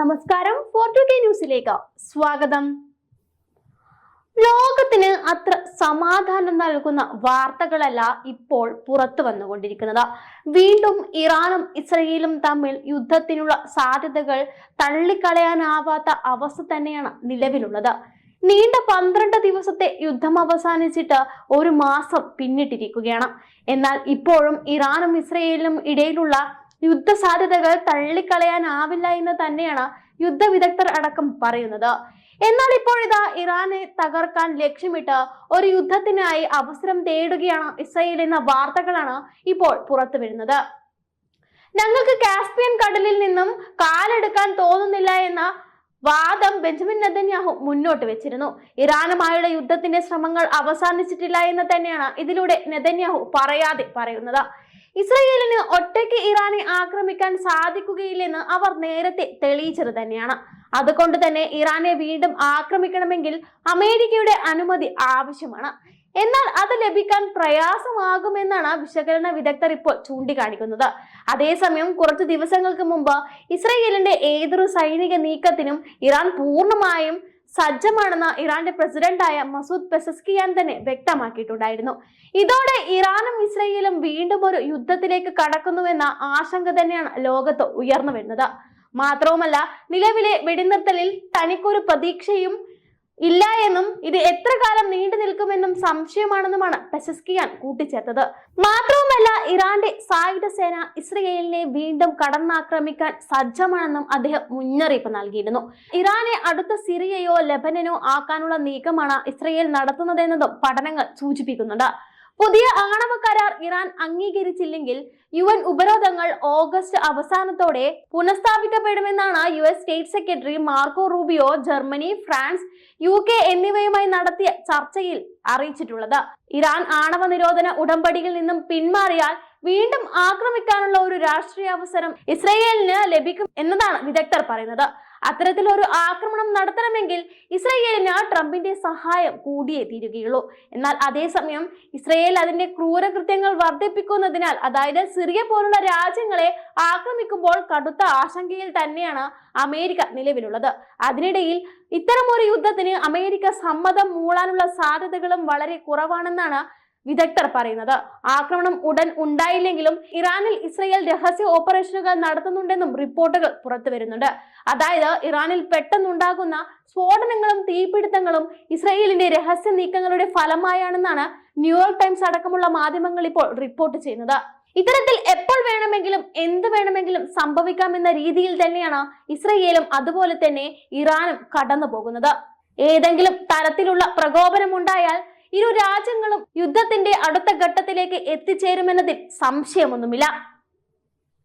നമസ്കാരം. ഫോർട്ടു കെ ന്യൂസിലേക്ക് സ്വാഗതം. ലോകത്തിന് അത്ര സമാധാനം നൽകുന്ന വാർത്തകളല്ല ഇപ്പോൾ പുറത്തു വന്നുകൊണ്ടിരിക്കുന്നത്. വീണ്ടും ഇറാനും ഇസ്രയേലും തമ്മിൽ യുദ്ധത്തിനുള്ള സാധ്യതകൾ തള്ളിക്കളയാനാവാത്ത അവസ്ഥ തന്നെയാണ് നിലവിലുള്ളത്. നീണ്ട പന്ത്രണ്ട് ദിവസത്തെ യുദ്ധം അവസാനിച്ചിട്ട് ഒരു മാസം പിന്നിട്ടിരിക്കുകയാണ്. എന്നാൽ ഇപ്പോഴും ഇറാനും ഇസ്രയേലിനും ഇടയിലുള്ള യുദ്ധ സാധ്യതകൾ തള്ളിക്കളയാനാവില്ല എന്ന് തന്നെയാണ് യുദ്ധ വിദഗ്ധർ അടക്കം പറയുന്നത്. എന്നാൽ ഇപ്പോഴിതാ ഇറാനെ തകർക്കാൻ ലക്ഷ്യമിട്ട് ഒരു യുദ്ധത്തിനായി അവസരം തേടുകയാണ് ഇസ്രയേൽ എന്ന വാർത്തകളാണ് ഇപ്പോൾ പുറത്തു വരുന്നത്. ഞങ്ങൾക്ക് കാസ്പിയൻ കടലിൽ നിന്നും കാലെടുക്കാൻ തോന്നുന്നില്ല എന്ന വാദം ബെഞ്ചമിൻ നെതന്യാഹു മുന്നോട്ട് വെച്ചിരുന്നു. ഇറാനുമായുള്ള യുദ്ധത്തിന്റെ ശ്രമങ്ങൾ അവസാനിച്ചിട്ടില്ല എന്ന് തന്നെയാണ് ഇതിലൂടെ നെതന്യാഹു പറയാതെ പറയുന്നത്. ഇസ്രയേലിന് ഒറ്റയ്ക്ക് ഇറാനെ ആക്രമിക്കാൻ സാധിക്കുകയില്ലെന്ന് അവർ നേരത്തെ തെളിയിച്ചത് തന്നെയാണ്. അതുകൊണ്ട് തന്നെ ഇറാനെ വീണ്ടും ആക്രമിക്കണമെങ്കിൽ അമേരിക്കയുടെ അനുമതി ആവശ്യമാണ്. എന്നാൽ അത് ലഭിക്കാൻ പ്രയാസമാകുമെന്നാണ് വിശകലന വിദഗ്ധർ ഇപ്പോൾ ചൂണ്ടിക്കാണിക്കുന്നത്. അതേസമയം കുറച്ച് ദിവസങ്ങൾക്ക് മുമ്പ് ഇസ്രയേലിന്റെ ഏതൊരു സൈനിക നീക്കത്തിനും ഇറാൻ പൂർണമായും സജ്ജമാണെന്ന് ഇറാന്റെ പ്രസിഡന്റായ മസൂദ് പെസസ്കിയാൻ തന്നെ വ്യക്തമാക്കിയിട്ടുണ്ടായിരുന്നു. ഇതോടെ ഇറാനും ഇസ്രയേലും വീണ്ടും ഒരു യുദ്ധത്തിലേക്ക് കടക്കുന്നുവെന്ന ആശങ്ക തന്നെയാണ് ലോകത്ത് ഉയർന്നു വരുന്നത്. മാത്രവുമല്ല നിലവിലെ വെടിനിർത്തലിൽ തനിക്കൊരു പ്രതീക്ഷയും ഇല്ല എന്നും ഇത് എത്ര കാലം നീണ്ടു നിൽക്കുമെന്നും സംശയമാണെന്നുമാണ് പെസസ്കിയാൻ കൂട്ടിച്ചേർത്തത്. മാത്രവുമല്ല ഇറാന്റെ സായുധ സേന ഇസ്രയേലിനെ വീണ്ടും കടന്നാക്രമിക്കാൻ സജ്ജമാണെന്നും അദ്ദേഹം മുന്നറിയിപ്പ് നൽകിയിരുന്നു. ഇറാനെ അടുത്ത സിറിയയോ ലെബനനോ ആക്കാനുള്ള നീക്കമാണ് ഇസ്രയേൽ നടത്തുന്നതെന്നതും പഠനങ്ങൾ സൂചിപ്പിക്കുന്നുണ്ട്. പുതിയ ആണവ കരാർ ഇറാൻ അംഗീകരിച്ചില്ലെങ്കിൽ യു എൻ ഉപരോധങ്ങൾ ഓഗസ്റ്റ് അവസാനത്തോടെ പുനഃസ്ഥാപിക്കപ്പെടുമെന്നാണ് U S state secretary Marco Rubio Germany France U K എന്നിവയുമായി നടത്തിയ ചർച്ചയിൽ അറിയിച്ചിട്ടുള്ളത്. ഇറാൻ ആണവ നിരോധന ഉടമ്പടിയിൽ നിന്നും പിന്മാറിയാൽ വീണ്ടും ആക്രമിക്കാനുള്ള ഒരു രാഷ്ട്രീയ അവസരം ഇസ്രയേലിന് ലഭിക്കും എന്നതാണ് വിദഗ്ധർ പറയുന്നത്. അത്തരത്തിലൊരു ആക്രമണം നടത്തണമെങ്കിൽ ഇസ്രയേലിന് ട്രംപിന്റെ സഹായം കൂടിയേ തീരുകയുള്ളൂ. എന്നാൽ അതേസമയം ഇസ്രയേൽ അതിന്റെ ക്രൂരകൃത്യങ്ങൾ വർദ്ധിപ്പിക്കുന്നതിനാൽ അതായത് സിറിയ പോലുള്ള രാജ്യങ്ങളെ ആക്രമിക്കുമ്പോൾ കടുത്ത ആശങ്കയിൽ തന്നെയാണ് അമേരിക്ക നിലവിലുള്ളത്. അതിനിടയിൽ ഇത്തരമൊരു യുദ്ധത്തിന് അമേരിക്ക സമ്മതം മൂളാനുള്ള സാധ്യതകളും വളരെ കുറവാണെന്നാണ് വിദഗ്ധർ പറയുന്നത്. ആക്രമണം ഉടൻ ഉണ്ടായില്ലെങ്കിലും ഇറാനിൽ ഇസ്രയേൽ രഹസ്യ ഓപ്പറേഷനുകൾ നടത്തുന്നുണ്ടെന്നും റിപ്പോർട്ടുകൾ പുറത്തു വരുന്നുണ്ട്. അതായത് ഇറാനിൽ പെട്ടെന്നുണ്ടാകുന്ന സ്ഫോടനങ്ങളും തീപിടുത്തങ്ങളും ഇസ്രയേലിന്റെ രഹസ്യ നീക്കങ്ങളുടെ ഫലമായാണെന്നാണ് ന്യൂയോർക്ക് ടൈംസ് അടക്കമുള്ള മാധ്യമങ്ങൾ ഇപ്പോൾ റിപ്പോർട്ട് ചെയ്യുന്നത്. ഇത്തരത്തിൽ എപ്പോൾ വേണമെങ്കിലും എന്ത് വേണമെങ്കിലും സംഭവിക്കാമെന്ന രീതിയിൽ തന്നെയാണ് ഇസ്രയേലും അതുപോലെ തന്നെ ഇറാനും കടന്നു പോകുന്നത് ഏതെങ്കിലും തരത്തിലുള്ള പ്രകോപനമുണ്ടായാൽ ഇരു രാജ്യങ്ങളും യുദ്ധത്തിന്റെ അടുത്ത ഘട്ടത്തിലേക്ക് എത്തിച്ചേരുമെന്നതിൽ സംശയമൊന്നുമില്ല.